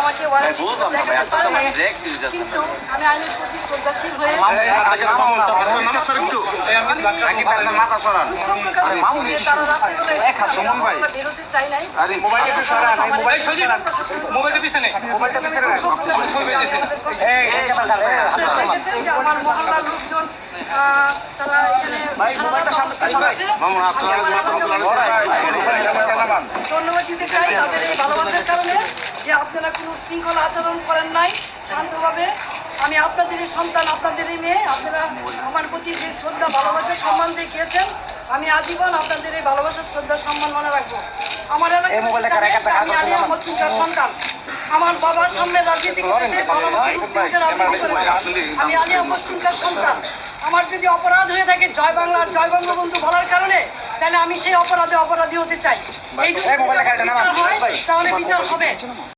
আমাকে ওয়ারেন্টি না কিন্তু আমি আইনের প্রতি শ্রদ্ধাশীল হয়ে বেরোতে চাই নাই। আমার মহল্লার লোকজন তারা এখানে ধন্যবাদ দিতে চাই। তাদের এই ভালোবাসার কারণে যে আপনারা কোনো শৃঙ্খলা আচরণ করেন নাই শান্তভাবে। আমি আপনাদেরই সন্তান আপনাদেরই মেয়ে আপনারা আমার প্রতি যে শ্রদ্ধা ভালোবাসা সম্মান দেখিয়েছেন আমি আজীবন আপনাদের এই ভালোবাসা শ্রদ্ধা সম্মান মনে রাখব। আমার আমি আলিয়া মজুমদার সন্তান। আমার বাবার সামনে রাজনীতি করেছে বাবা মাকে মুক্তিযুদ্ধে রাজনীতি করেছে। আমি আলিয়া মজুমদার সন্তান। আমার যদি অপরাধ হয়ে থাকে জয় বাংলার জয় বঙ্গবন্ধু বলার কারণে তাহলে আমি সেই অপরাধে অপরাধী হতে চাই। এই যদি বিচার হয় তাহলে বিচার হবে।